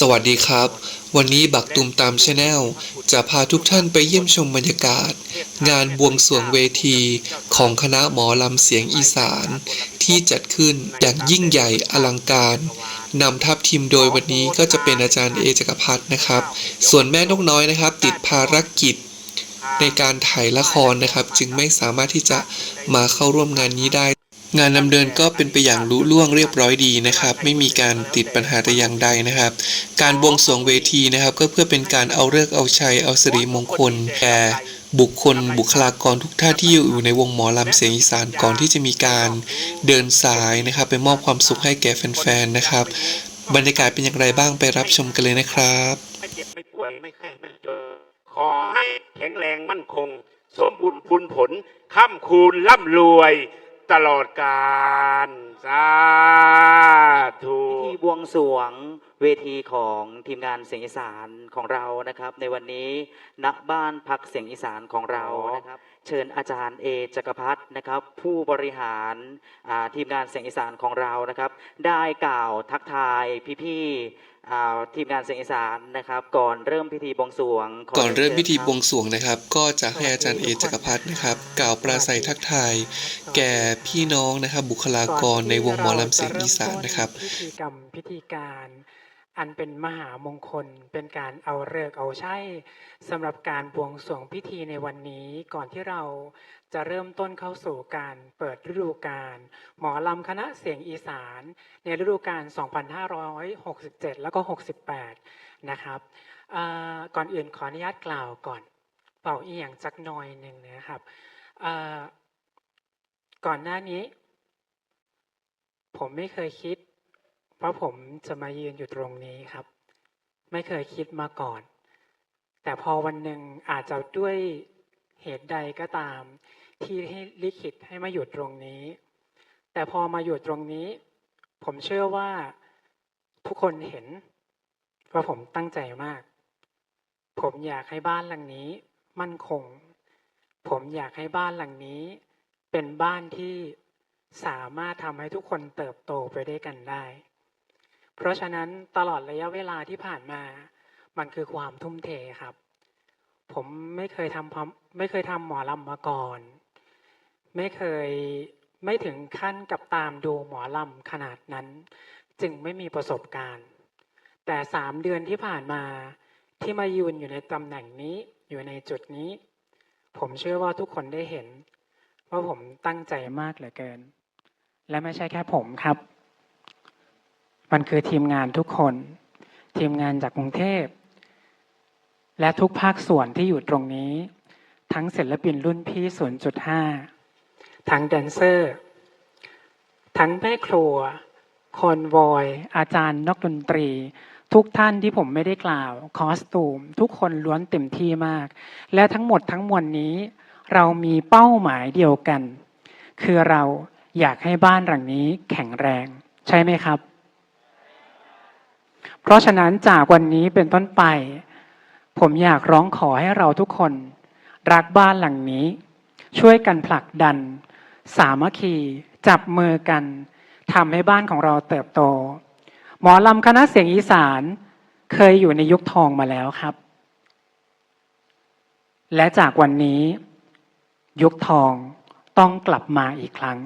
สวัสดีครับ วันนี้บักตุมตามชาแนลจะพาทุกท่านไปเยี่ยมชมบรรยากาศ งานบวงสรวงเวทีของคณะหมอลำเสียงอีสาน ที่จัดขึ้นอย่างยิ่งใหญ่อลังการนำทัพทีมโดยวันนี้ก็จะเป็นอาจารย์เอจักรพัฒน์นะครับ ส่วนแม่นกน้อยนะครับ ติดภารกิจในการถ่ายละครนะครับ จึงไม่สามารถที่จะมาเข้าร่วมงานนี้ได้ งานดำเนินก็เป็นไปอย่างลุล่วงเรียบร้อยดีนะครับ ไม่มีการติดปัญหาแต่อย่างใดนะครับ การบวงสรวงเวทีนะครับ ก็เพื่อเป็นการเอาเลิกเอาชัยเอาสิริมงคลแก่บุคคลบุคลากรทุกท่านที่อยู่ในวงหมอลำเสียงอีสานก่อนที่จะมีการเดินสายนะครับ ไปมอบความสุขให้แก่แฟนๆนะครับ บรรยากาศเป็นอย่างไรบ้างไปรับชมกันเลยนะครับไม่เจ็บไม่ปวยไม่แค่ไม่เจอขอให้แข็งแรงมั่นคง สมบูรณ์บุญผลค่ำคูณร่ำรวย ตลอดกาลสาธุ พิธีบวงสรวง เวทีของทีมงานเสียงอีสานของเรานะครับ ในวันนี้ณบ้านพักเสียงอีสานของเรานะครับ เชิญอาจารย์เอจักรพัฒน์นะครับ ผู้บริหารอ่าทีมงานเสียงอีสานของเรานะครับ ได้กล่าวทักทายพี่ๆอ่าทีมงานเสียงอีสานนะครับ ก่อนเริ่มพิธีบวงสรวงขก่อนเริ่มพิธีชิญบวงสรวงนะครับ ก็จะให้อาจารย์เอจักรพัฒน์นะครับ กล่าวปราศัยทักทาย แก่พี่น้องนะครับ บุคลากรในวงหมอลำเสียงอีสานนะครับพิธีกรรมพิธีการ อันเป็นมหามงคลเป็นการเอาเลิกเอาใช้สำหรับการบวงสรวงพิธีในวันนี้ก่อนที่เราจะเริ่มต้นเข้าสู่การเปิดฤดูกาลหมอลำคณะเสียงอีสาน ในฤดูกาล 2567 แล้วก็ 68 นะครับก่อนอื่นขออนุญาตกล่าวก่อนเป่าเอียงจักหน่อยหนึ่งนะครับก่อนหน้านี้ ผมไม่เคยคิด ว่าะผมจะมายืนอยู่ตรงนี้ครับ ไม่เคยคิดมาก่อน แต่พอวันหนึ่งอาจจะด้วยเหตุใดก็ตาม ที่ให้ลิขิตให้มาอยู่ตรงนี้ แต่พอมาอยู่ตรงนี้ ผมเชื่อว่าทุกคนเห็นว่าผมตั้งใจมาก ผมอยากให้บ้านหลังนี้ มั่นคง ผมอยากให้บ้านหลังนี้ เป็นบ้านที่สามารถทำให้ทุกคนเติบโตไปได้วยกันได้ เพราะฉะนั้นตลอดระยะเวลาที่ผ่านมา มันคือความทุ่มเทครับ ผมไม่เคยทำพร้อมไม่เคยทำหมอลำมาก่อน ไม่เคยไม่ถึงขั้นกับตามดูหมอลำขนาดนั้น จึงไม่มีประสบการณ์ แต่สามเดือนที่ผ่านมาที่มายืนอยู่ในตำแหน่งนี้อยู่ในจุดนี้ ผมเชื่อว่าทุกคนได้เห็น ว่าผมตั้งใจมากเหลือเกิน และไม่ใช่แค่ผมครับ มันคือทีมงานทุกคน ทีมงานจากกรุงเทพ และทุกภาคส่วนที่อยู่ตรงนี้ ทั้งศิลปินรุ่นพี่ 0.5 ทั้งแดนเซอร์ ทั้งแม่ครัว คอนวอย อาจารย์นักดนตรี ทุกท่านที่ผมไม่ได้กล่าว คอสตูม ทุกคนล้วนเต็มที่มาก และทั้งหมดทั้งมวลนี้ เรามีเป้าหมายเดียวกัน คือเราอยากให้บ้านหลังนี้แข็งแรง ใช่ไหมครับ เพราะฉะนั้นจากวันนี้เป็นต้นไป ผมอยากร้องขอให้เราทุกคน รักบ้านหลังนี้ ช่วยกันผลักดัน สามัคคี จับมือกันทำให้บ้านของเราเติบโต หมอลำคณะเสียงอีสานเคยอยู่ในยุคทองมาแล้วครับ และจากวันนี้ ยุคทองต้องกลับมาอีกครั้ง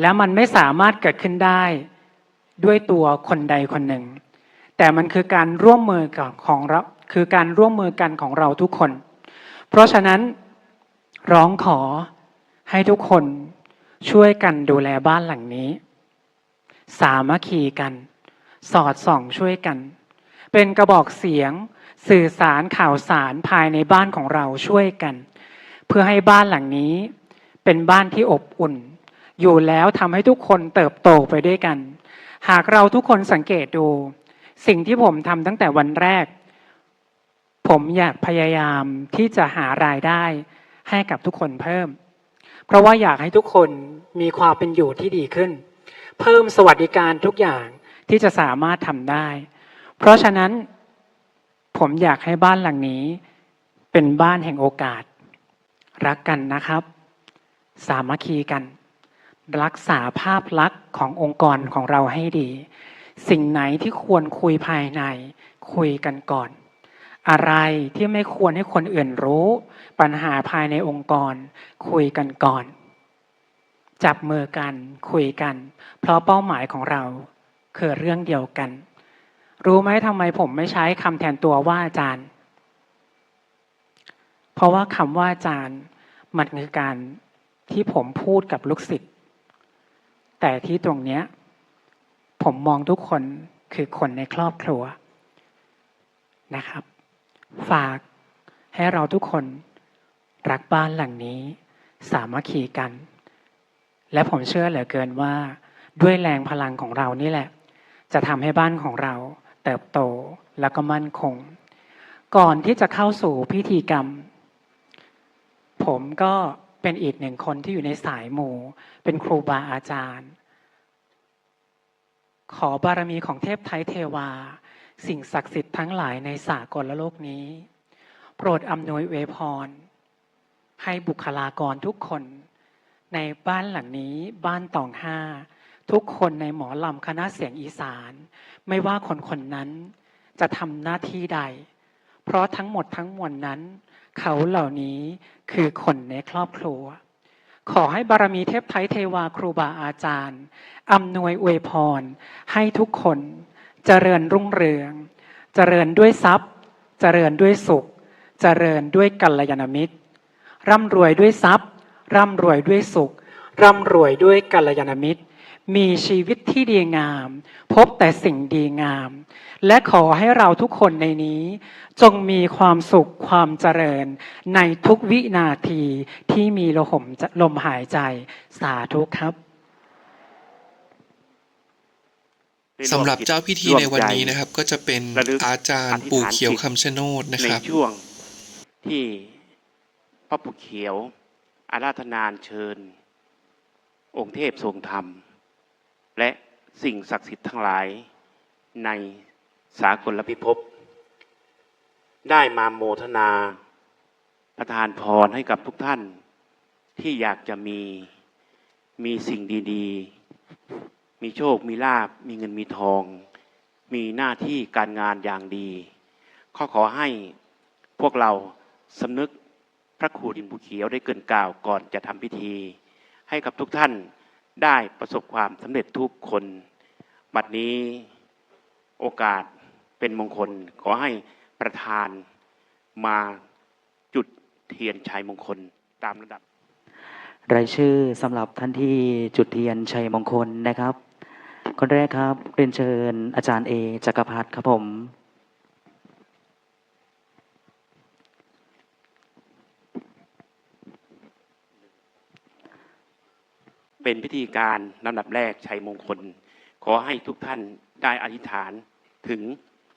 และมันไม่สามารถเกิดขึ้นได้ ด้วยตัวคนใดคนหนึ่ง แต่มันคือการร่วมมือกับของเราคือการร่วมมือกันของเราทุกคน เพราะฉะนั้นร้องขอให้ทุกคนช่วยกันดูแลบ้านหลังนี้ สามัคคีกัน สอดส่องช่วยกัน เป็นกระบอกเสียงสื่อสารข่าวสารภายในบ้านของเราช่วยกัน เพื่อให้บ้านหลังนี้ เป็นบ้านที่อบอุ่น อยู่แล้วทำให้ทุกคนเติบโตไปด้วยกัน หากเราทุกคนสังเกตดู สิ่งที่ผมทำตั้งแต่วันแรก ผมอยากพยายามที่จะหารายได้ให้กับทุกคนเพิ่ม เพราะว่าอยากให้ทุกคนมีความเป็นอยู่ที่ดีขึ้น เพิ่มสวัสดิการทุกอย่างที่จะสามารถทำได้ เพราะฉะนั้นผมอยากให้บ้านหลังนี้ เป็นบ้านแห่งโอกาส รักกันนะครับ สามัคคีกัน รักษาภาพลักษณ์ขององค์กรของเราให้ดี สิ่งไหนที่ควรคุยภายใน คุยกันก่อน อะไรที่ไม่ควรให้คนอื่นรู้ ปัญหาภายในองค์กร คุยกันก่อน จับมือกันคุยกัน เพราะเป้าหมายของเราคือเรื่องเดียวกัน รู้ไหมทำไมผมไม่ใช้คำแทนตัวว่าอาจารย์ เพราะว่าคำว่าอาจารย์มันคือการที่ผมพูดกับลูกศิษย์ แต่ที่ตรงเนี้ยผมมองทุกคนคือคนในครอบครัวนะครับ ฝากให้เราทุกคนรักบ้านหลังนี้สามัคคีกัน และผมเชื่อเหลือเกินว่า ด้วยแรงพลังของเรานี่แหละ จะทำให้บ้านของเราเติบโตแล้วก็มั่นคง ก่อนที่จะเข้าสู่พิธีกรรม ผมก็ เป็นอีกหนึ่งคนที่อยู่ในสายหมู่ เป็นครูบาอาจารย์ ขอบารมีของเทพไทยเทวา สิ่งศักดิ์สิทธิ์ทั้งหลายในสากลโลกนี้ โปรดอำนวยอวพร ให้บุคลากรทุกคน ในบ้านหลังนี้บ้านตองห้า ทุกคนในหมอลำคณะเสียงอีสาน ไม่ว่าคนคนนั้นจะทำหน้าที่ใด เพราะทั้งหมดทั้งมวลนั้น เขาเหล่านี้คือคนในครอบครัว ขอให้บารมีเทพไทยเทวาครูบาอาจารย์อำนวยอวยพร ให้ทุกคนเจริญรุ่งเรือง เจริญด้วยทรัพย์ เจริญด้วยสุข เจริญด้วยกัลยาณมิตร ร่ำรวยด้วยทรัพย์ ร่ำรวยด้วยสุข ร่ำรวยด้วยกัลยาณมิตร มีชีวิตที่ดีงาม พบแต่สิ่งดีงาม และขอให้เราทุกคนในนี้ จงมีความสุขความเจริญ ในทุกวินาทีที่มีลมลมหายใจสาธุครับสำหรับเจ้าพิธีในวันนี้นะครับ ก็จะเป็นระลึกอาจารย์ปู่เขียวคำชะโนดนะในครับช่วงที่พระปู่เขียวอาราธนานเชิญ องค์เทพทรงธรรม และสิ่งศักดิ์สิทธิ์ทั้งหลายในสากลพิภพ ได้มาโมทนาประทานพรให้กับทุกท่าน ที่อยากจะมีมีสิ่งดีๆ มีโชค มีลาบ มีเงินมีทอง มีหน้าที่การงานอย่างดีขอขอให้พวกเราสำนึกพระครูดินภูเขียวได้เกินกล่าวก่อนจะทำพิธี ให้กับทุกท่าน ได้ประสบความสำเร็จทุกคนบัดนี้โอกาสเป็นมงคล ขอให้ประธานมาจุดเทียนชัยมงคลตามระดับ รายชื่อสำหรับท่านที่จุดเทียนชัยมงคลนะครับ คนแรกครับเรียนเชิญอาจารย์เอจักรพัฒน์ครับผม เป็นพิธีการลำดับแรกชัยมงคล ขอให้ทุกท่านได้อธิษฐานถึง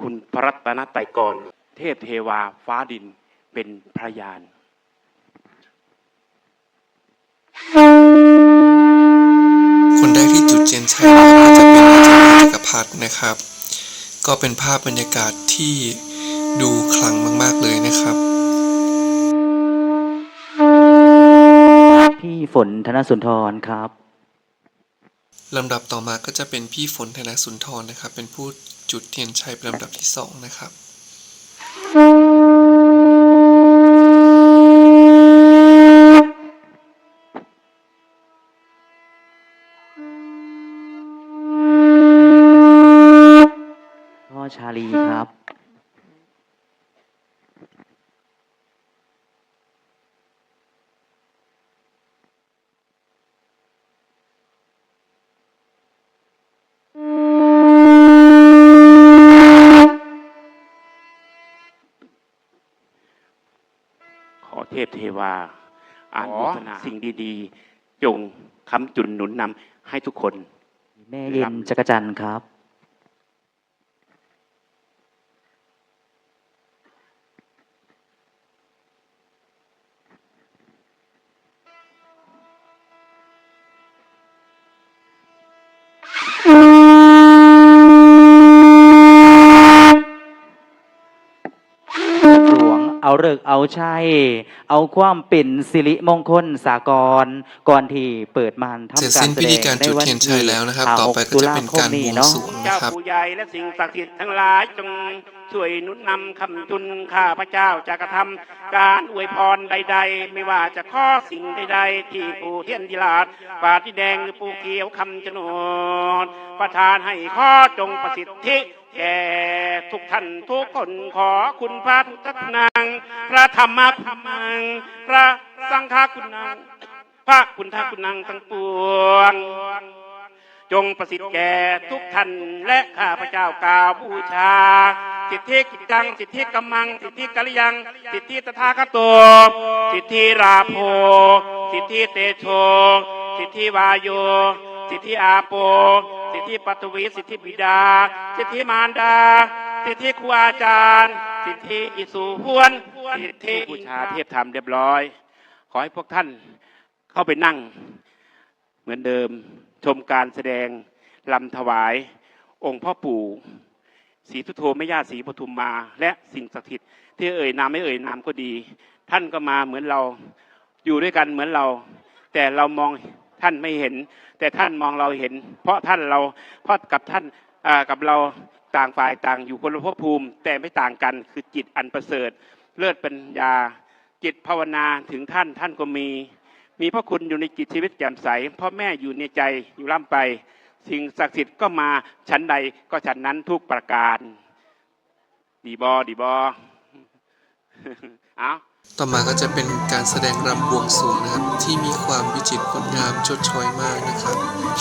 คุณพระรัตนตรัยกร เทพเทวาฟ้าดินเป็นพระยาน คนแรกที่จุดเทียนชัยก็จะเป็นอาจารย์จักรพัฒนะครับ ก็เป็นภาพบรรยากาศที่ดูขลังมาก ๆ เลยนะครับ พี่ฝนธนสุนทรครับลำดับต่อมาก็จะเป็นพี่ฝนธนสุนทรนะครับ เป็นผู้จุดเทียนชัยเป็นลำดับที่สองนะครับพ่อชาลี วาอานพุทนาสิ่งดีๆ จงคำจุนหนุนนำให้ทุกคน แม่เย็นจักรจันทร์ครับห เอาเลิกษ์เอาชัยเอาความเป็นสิริมงคลสากลก่อนที่เปิดมานทำเสร็จการสิ้นแสพิดธีงการในจุดวันเทียนชัยแล้วนะครับที่ต่อไปก็จะเป็นการบวงสรวงเจ้านะครับ ผู้ใหญ่และสิ่งศักดิ์สิทธิ์ทั้งหลายจงช่วยหนุนนำคำจุนข้าพระเจ้าจะกระทำการอวยพรใด ๆ ไม่ว่าจะข้อสิ่งใดๆ ที่ปู่เทียนจิลาดปาติแดงหรือปู่เขียวคำจนดประทานให้ข้อจงประสิทธิ แก่ทุกท่านทุกคนขอคุณพระพุทธนางพระธรรมคุณนางพระสังฆคุณนางพระคุณทาคุณนางทั้งปวง จงประสิทธิ์แก่ทุกท่านและข้าพเจ้ากล่าวบูชา สิทธิกิจจัง สิทธิกำมัง สิทธิกัลยัง สิทธิตถาคตสิทธิราโพสิทธิเตโช สิทธิวายโย สิทธิอาโป สิทธิปัตวีสิทธิบิดา สิทธิมารดา สิทธิครูอาจารย์ สิทธิอิสุพวน สิทธิบูชาเทพธรรมเรียบร้อย ขอให้พวกท่านเข้าไปนั่ง เหมือนเดิมชมการแสดงลำถวาย องค์พ่อปู่ศรีทุโธแม่ย่าศรีปทุมมา และสิ่งศักดิ์สิทธิ์ที่เอ่ยนามไม่เอ่ยนามก็ดี ท่านก็มาเหมือนเราอยู่ด้วยกันเหมือนเรา แต่เรามอง ท่านไม่เห็น แต่ท่านมองเราเห็น เพราะท่านเราเพราะกับท่านกับเราต่างฝ่ายต่างอยู่คนละภพภูมิ แต่ไม่ต่างกันคือจิตอันประเสริฐ เลิศปัญญา จิตภาวนาถึงท่านท่านก็มี มีพระคุณอยู่ในจิตชีวิตแจ่มใสพ่อแม่อยู่ในใจอยู่ล่ำไป สิ่งศักดิ์สิทธิ์ก็มาชั้นใดก็ชั้นนั้นทุกประการ ดีบอดีบอเอา ต่อมาก็จะเป็นการแสดงรำบวงสรวงนะครับ ที่มีความวิจิตรงดงามชดช้อยมากนะครับ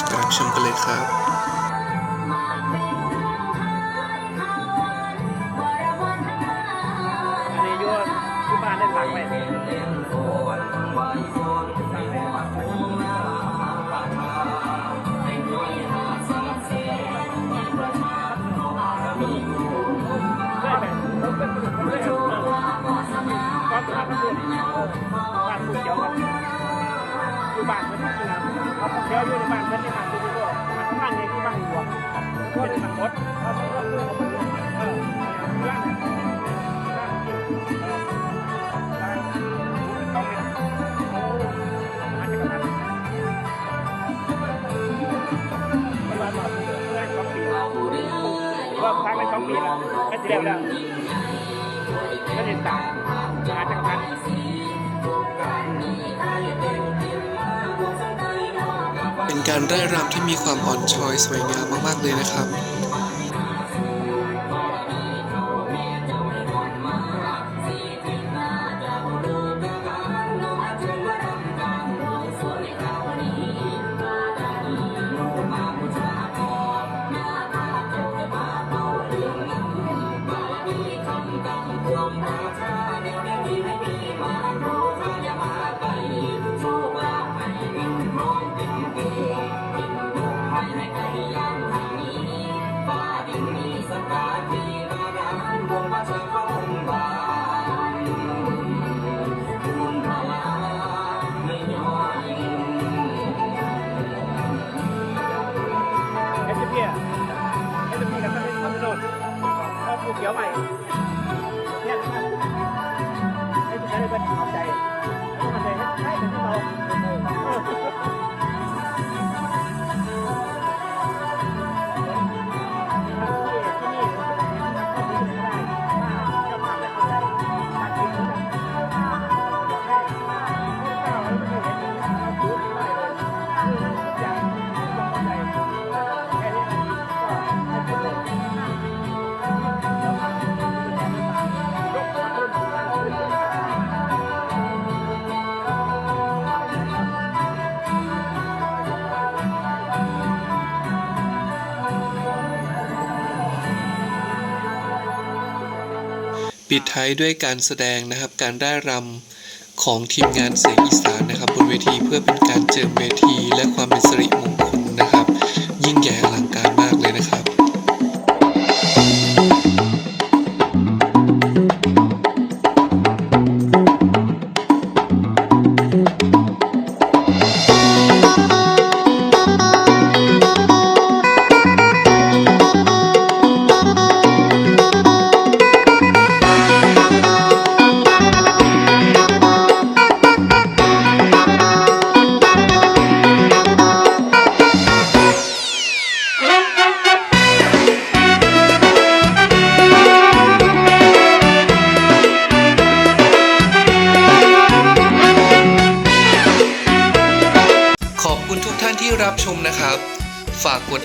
ไปรับชมกันเลยครับ อยู่บ้านเพิ่นนี่นะเขาเดี๋ยวอยู่ในบ้านเพิ่อนในบ้านเพิ่นอยู่ก็บ้านใหญ่ที่บ้านหลวงก็ได้ทั้งหมดเขาต้องรับรู้กับเพิ่นเออร้านร้านกินเออร้านเขาไม่เขาอาจจะกำลังมันมาแบบแรกสองปีว่าทางไปสองปีแล้วไม่เดียวแล้วไม่ได้ต่างอาจจะกำลังเป็น การไร่รำที่มีความอ่อนช้อยสวยงามมากๆเลยนะครับ พอ ปิดท้ายด้วยการแสดงนะครับ การได้รำของทีมงานเสียงอีสานนะครับ บนเวทีเพื่อเป็นการเจิมเวทีและความเป็นสิริมงคลนะครับ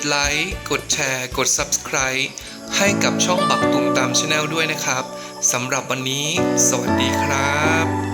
ไลค์กดแชร์ กด Subscribe ให้กับช่องบักตุ่มตามชาแนลด้วยนะครับสำหรับวันนี้ สวัสดีครับ